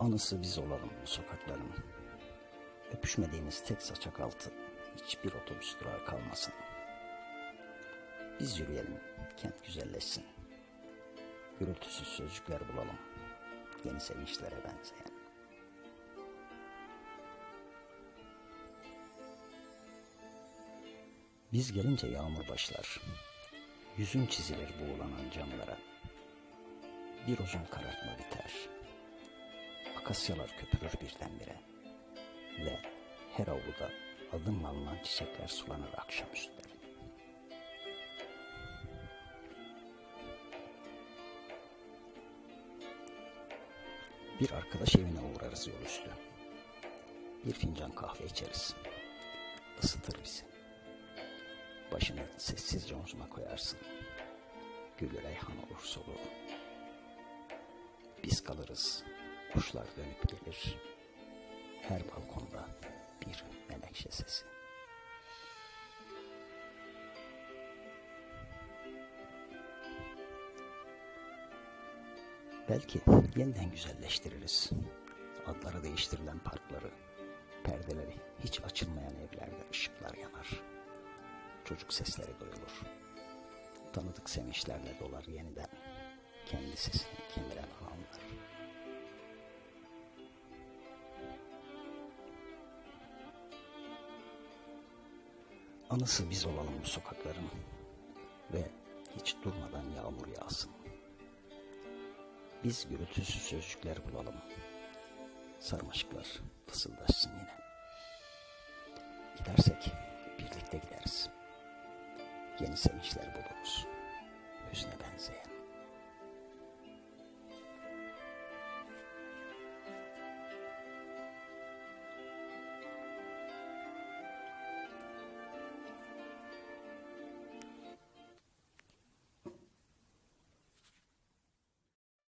Anısı biz olalım bu sokakların. Öpüşmediğimiz tek saçak altı hiçbir otobüs durağı kalmasın. Biz yürüyelim, kent güzelleşsin. Gürültüsüz sözcükler bulalım, yeni sevinçlere benzeyen. Biz gelince yağmur başlar. Yüzün çizilir buğulanan camlara. Bir uzun karartma biter. Akasyalar köpürür birdenbire. Ve her avluda adımla alınan çiçekler sulanır akşamüstleri. Bir arkadaş evine uğrarız yol üstü. Bir fincan kahve içeriz. Isıtır bizi. Başını sessizce omzuna koyarsın. Gül reyhan olur soluğu. Biz kalırız. Kuşlar dönüp gelir. Her balkonda bir menekşe sesi. Belki yeniden güzelleştiririz. Adları değiştirilen parkları, perdeleri hiç açılmayan evlerde ışıklar yanar. Çocuk sesleri duyulur. Tanıdık sevinçlerle dolar yeniden kendi sesini kemiren anlar. Anısı biz olalım bu sokakların ve hiç durmadan yağmur yağsın. Biz gürültüsüz sözcükler bulalım. Sarmaşıklar fısıldaşsın yine. Gidersek birlikte gideriz. Yeni sevinçler